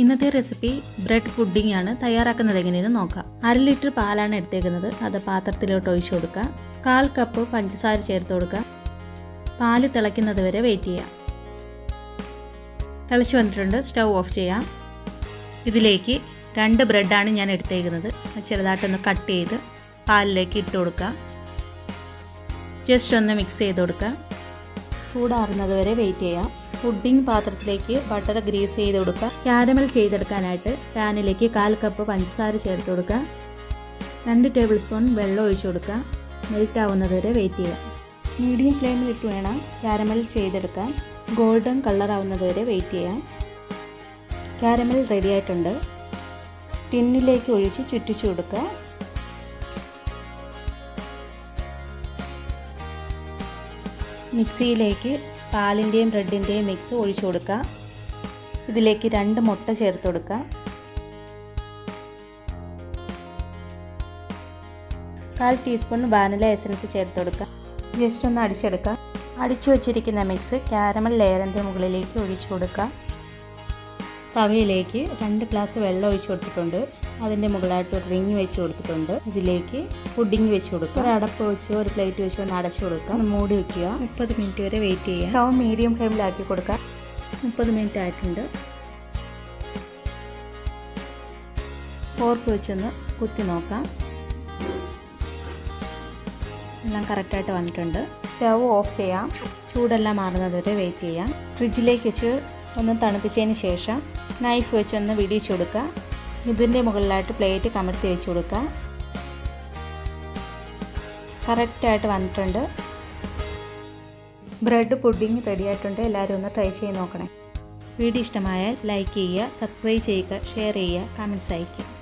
ഇന്നത്തെ recipe bread pudding ആണ്. തയ്യാറാക്കുന്നത് എങ്ങനെയെന്ന് നോക്കാം. അര ലിറ്റർ പാലാണ് എടുത്തേക്കുന്നത്. അത് പാത്രത്തിലോട്ട് ഒഴിച്ചു കൊടുക്കുക. കാൽ കപ്പ് പഞ്ചസാര ചേർത്ത് കൊടുക്കുക. പാൽ തിളയ്ക്കുന്നത് വരെ വെയിറ്റ് ചെയ്യാം തിളച്ച് വന്നിട്ടുണ്ട്. സ്റ്റൗ ഓഫ് ചെയ്യാം. ഇതിലേക്ക് രണ്ട് ബ്രെഡാണ് ഞാൻ എടുത്തേക്കുന്നത്. ചെറുതായിട്ടൊന്ന് കട്ട് ചെയ്ത് പാലിലേക്ക് ഇട്ട് കൊടുക്കുക. ജസ്റ്റ് ഒന്ന് മിക്സ് ചെയ്ത് കൊടുക്കുക. ചൂടാറുന്നത് വരെ വെയിറ്റ് ചെയ്യാം. പുഡിംഗ് പാത്രത്തിലേക്ക് ബട്ടർ ഗ്രീസ് ചെയ്ത് കൊടുക്കുക. ക്യാരമൽ ചെയ്തെടുക്കാനായിട്ട് പാനിലേക്ക് കാൽ കപ്പ് പഞ്ചസാര ചേർത്ത് കൊടുക്കുക. രണ്ട് ടേബിൾ സ്പൂൺ വെള്ളം ഒഴിച്ചു കൊടുക്കുക. മെൽറ്റ് ആവുന്നതുവരെ വെയിറ്റ് ചെയ്യുക. മീഡിയം ഫ്ലെയിമിൽ ഇട്ട് വേണം ക്യാരമൽ ചെയ്തെടുക്കാൻ. ഗോൾഡൻ കളർ ആവുന്നതുവരെ വെയിറ്റ് ചെയ്യാം ക്യാരമൽ റെഡി ആയിട്ടുണ്ട്. ടിന്നിലേക്ക് ഒഴിച്ച് ചുറ്റിച്ചു കൊടുക്കുക. മിക്സിയിലേക്ക് പാലിന്റെയും ബ്രെഡിന്റെയും മിക്സ് ഒഴിച്ചു കൊടുക്കുക ഇതിലേക്ക് രണ്ട് മുട്ട ചേർത്ത് കൊടുക്കുക കാൽ ടീസ്പൂൺ വാനില എസൻസ് ചേർത്ത് കൊടുക്കുക ജസ്റ്റ് ഒന്ന് അടിച്ചെടുക്കുക അടിച്ചു വച്ചിരിക്കുന്ന മിക്സ് ക്യാരമൽ ലെയറിന്റെ മുകളിലേക്ക് ഒഴിച്ചു കൊടുക്കുക തവയിലേക്ക് രണ്ട് ഗ്ലാസ് വെള്ളം ഒഴിച്ചു കൊടുത്തിട്ടുണ്ട്. അതിന്റെ മുകളിലായിട്ട് ഒരു റിങ് വെച്ച് കൊടുത്തിട്ടുണ്ട്. ഇതിലേക്ക് പുഡിംഗ് വെച്ച് കൊടുക്കുക ഒരു അടപ്പ് വെച്ച് ഒരു പ്ലേറ്റ് വെച്ച് ഒന്ന് അടച്ചു കൊടുക്കുക മൂടി വെക്കുക. മുപ്പത് മിനിറ്റ് വരെ വെയിറ്റ് ചെയ്യുക. സ്റ്റൗ മീഡിയം ഫ്ലെയിമിലാക്കി കൊടുക്കുക. മുപ്പത് മിനിറ്റ് ആയിട്ടുണ്ട്. ഫോർക്ക് വെച്ചൊന്ന് കുത്തി നോക്കാം. എല്ലാം കറക്റ്റായിട്ട് വന്നിട്ടുണ്ട്. സ്റ്റവ് ഓഫ് ചെയ്യാം. ചൂടെല്ലാം മാറുന്നത് വരെ വെയിറ്റ് ചെയ്യാം. ഫ്രിഡ്ജിലേക്ക് വെച്ച് ഒന്ന് തണുപ്പിച്ചതിന് ശേഷം നൈഫ് വെച്ചൊന്ന് വിടിച്ചു കൊടുക്കുക. ഇതിന്റെ മുകളിലായിട്ട് പ്ലേറ്റ് കമഴ്ത്തി വെച്ച് കൊടുക്കുക. കറക്റ്റായിട്ട് വന്നിട്ടുണ്ട്. ബ്രെഡ് പുഡിംഗ് റെഡി ആയിട്ടുണ്ട്. എല്ലാവരും ഒന്ന് ട്രൈ ചെയ്ത് നോക്കണേ. വീഡിയോ ഇഷ്ടമായാൽ ലൈക്ക് ചെയ്യുക സബ്സ്ക്രൈബ് ചെയ്യുക ഷെയർ ചെയ്യുക കമന്റ്സ് അയയ്ക്കുക.